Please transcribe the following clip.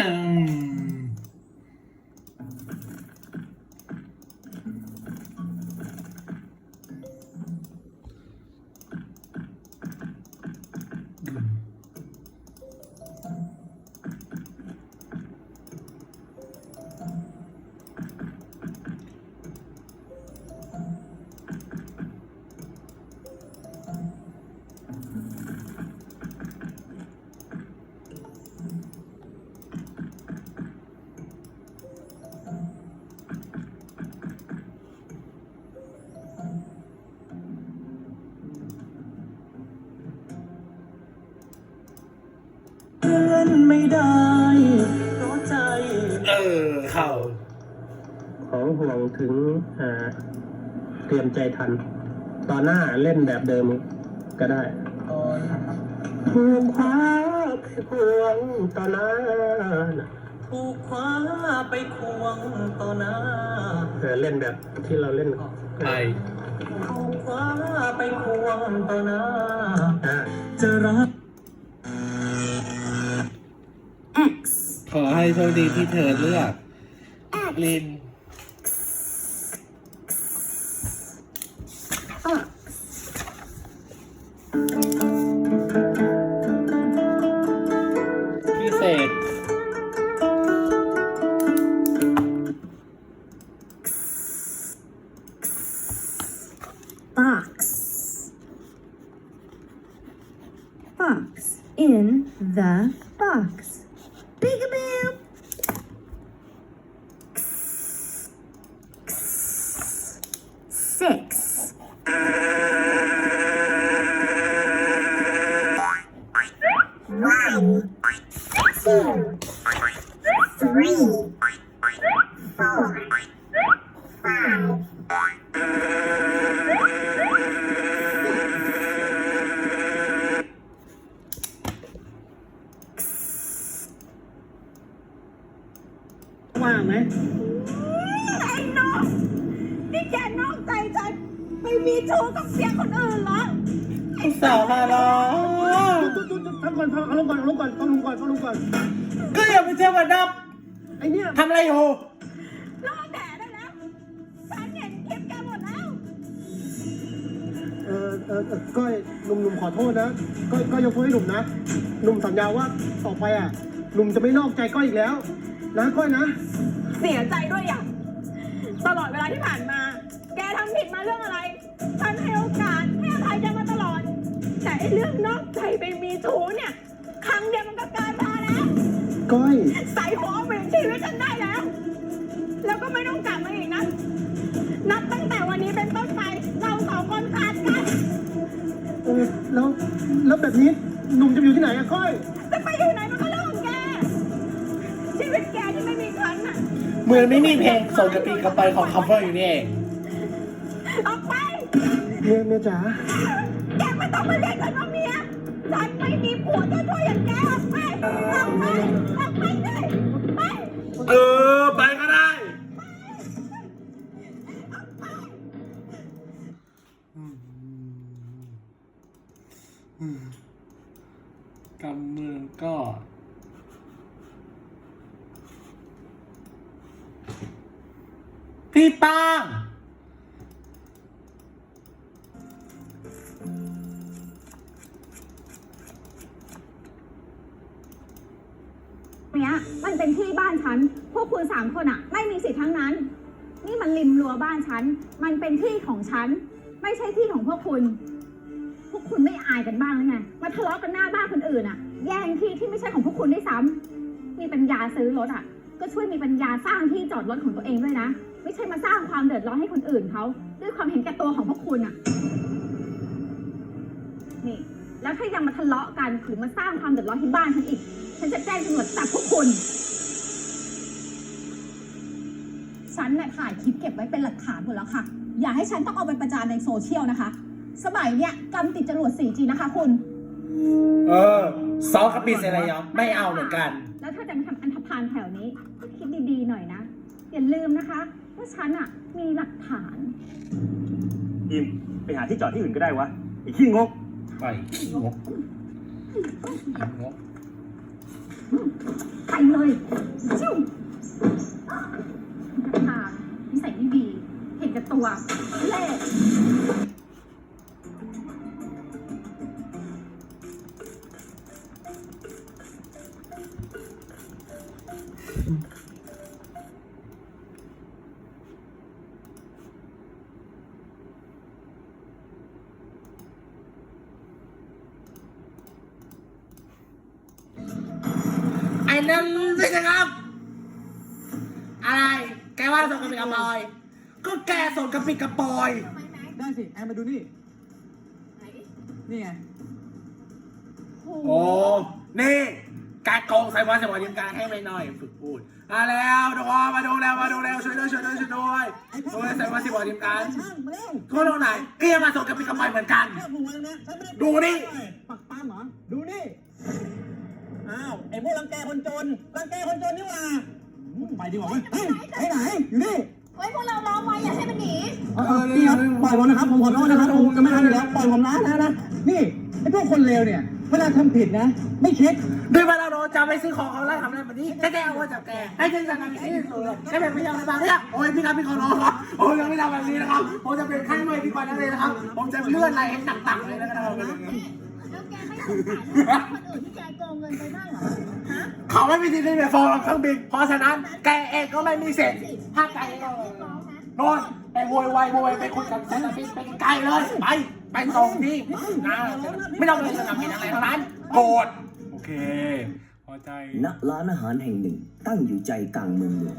Hmm. ไม่ได้เพราะใจ เออ เข้า ของห่วงถึงอ่าเตรียมใจทัน ตอนหน้าเล่นแบบเดิมก็ได้ถูกคว้าไปห่วงตอนหน้าถูกคว้าไปควงต่อหน้าเออเล่นแบบที่เราเล่นไปถูกคว้าไปควงต่อหน้าอ่าจะรัก X ขอให้ โชคดีที่เธอเลือกลิน Fox พิเศษ Box Fox in the box Peekaboo Six. One. Two. Three ว่างไหมไอ้น้องนี่แกนอกใจฉันไปมีชู้กับเสียคนอื่นเหรอสาวมาล้อตุ๊ดตุ๊ดตุ๊ดทำก่อนทำเอาลงก่อนเอาลงก่อนฟังลุงก่อนฟังลุงก่อน ก็อย่าไปเชื่อมันดับไอเนี่ยทำอะไรอยู่รอแดดได้แล้วฉันเห็นคลิปแกหมดแล้ว เออเออเออก้อยหนุ่มหนุ่มขอโทษนะก้อยก้อยยกโทษให้หนุ่มนะหนุ่มสัญญาว่าต่อไปอะหนุ่มจะไม่นอกใจก้อยอีกแล้ว นะก้อยนะ เสียใจด้วยอย่างตลอดเวลาที่ผ่านมา แกทำผิดมาเรื่องอะไร ฉันให้โอกาสให้อภัยแกมาตลอด แต่ไอ้เรื่องนอกใจไปมีชู้เนี่ย ครั้งเดียวมันก็เกินพอแล้ว ก้อย ใส่หัวเอาเปลี่ยนชีวิตฉันได้แล้ว แล้วก็ไม่ต้องกลับมาอีกนะ นับตั้งแต่วันนี้เป็นต้นไปเราสองคนขาดกัน เออแล้วแล้วแบบนี้หนุ่มจะอยู่ที่ไหนอะก้อย จะ เหมือนไม่มีเพลงส่งกระปีกระไปของคัมเปอร์อยู่นี่เองออกไปเมียเมียจ๋าแกไม่ต้องมาเรียกฉันว่าเมียฉันไม่มีผัวจะช่วยอย่างแกออกไปออกไปออกไปเลยไปเออไปก็ได้กำเมืองก็ พี่ป้าง เนี้ยมันเป็นที่บ้านฉัน พวกคุณสามคนอะไม่มีสิทธิ์ทั้งนั้น นี่มันริมรั้วบ้านฉัน มันเป็นที่ของฉัน ไม่ใช่ที่ของพวกคุณ พวกคุณไม่อายกันบ้างหรือไง มาทะเลาะกันหน้าบ้านคนอื่นอะแย่งที่ที่ไม่ใช่ของพวกคุณได้วยซ้ำมีปัญญาซื้อรถอะก็ช่วยมีปัญญาสร้างที่จอดรถของตัวเองด้วยนะ ไม่ใช่มาสร้างความเดือดร้อนให้คนอื่นเขาด้วยความเห็นแก่ตัวของพวกคุณอะนี่ แล้วถ้ายังมาทะเลาะกันหรือมาสร้างความเดือดร้อนที่บ้านฉันอีก ฉันจะแจ้งตำรวจจับพวกคุณ ฉันน่ะถ่ายคลิปเก็บไว้เป็นหลักฐานหมดแล้วค่ะ อย่าให้ฉันต้องเอาไปประจานในโซเชียลนะคะ สมัยเนี้ยกำติดจรวด 4G นะคะคุณ เออซอสกับปีเซรายองไม่เอาเหมือนกัน แล้วถ้าจะมาทำอันธพาลแถวนี้ก็คิดดีๆหน่อยนะ อย่าลืมนะคะ ว่าฉันอะมีหลักฐาน อิมไปหาที่จอดที่อื่นก็ได้วะไอ้ขี้งก ไปขี้งกขี้งกไปเลยชิวทางนิสัยไม่ดี เห็นกับตัวเล่ ไอ้นั่นไม่ใช่ครับ อะไร แกว่าส่งกระปิกระปอย ก็แกส่งกระปิกกระปอยได้สิแอนมาดูนี่นี่ไงโอ้ นี่ การโกงใส่วันใส่วันยืมการให้ไปหน่อยฝึกพูดมาแล้วทุกคนมาดูแล้วมาดูแล้วช่วยด้วยช่วยด้วยช่วยด้วยดูแลใส่วันใส่วันยืมการช่างมาเร็วก็ลงไหนเกลียมาส่งกระปิกกระปอยเหมือนกัน แค่หัวนะฉันไม่ได้ดูนี่ ปักปั๊มเหรอ ดูนี่อ้าว ไอ้พวกรังแกคนจน รังแกคนจนนี่หว่าอืมไปดีกว่าเว้ยเฮ้ยไปไหน อยู่นี่ เฮ้ยพวกเราล้อมไว้อย่าให้มันหนีเออเออพี่ครับปล่อยผมนะครับ ผมขอโทษนะครับผมจะไม่ทำอีกแล้ว ปล่อยผมนะนะนะ นี่ไอ้พวกคนเลวเนี่ย เวลาทำผิดนะ ไม่คิด ด้วยเวลาเราจะไปซื้อของเขาไล่ทำอะไรแบบนี้แกแกเอาไว้จับแกให้ฉันจะทำอย่างนี้เลยแกแบบไม่ยอมมาเนี่ยโอ้ยพี่ครับพี่ขอร้องครับโอ้ยยังไม่ทำแบบนี้นะครับผมจะเป็นขั้นใหม่ดีกว่านั้นเลยนะครับผมจะเลื่อนอะไรให้ต่างๆเลยนะครับ แล้วแกไม่สงสารคนอื่นที่แกโกงเงินไปบ้างเหรอ ฮะเขาไม่มีสิทธิ์ที่จะฟ้องเครื่องบินเพราะฉะนั้นแกเองก็ไม่มีสิทธิ์ถ้าแกเองเรียกร้องนะโน่นไปโวยวายโวยไปคุยกับเซนต์ฟิสไปไกลเลยไปไปตรงนี้นะไม่ต้องเลยสนามบินอะไรทั้งนั้นโกรธโอเคพอใจณร้านอาหารแห่งหนึ่งตั้งอยู่ใจกลางเมืองหลวง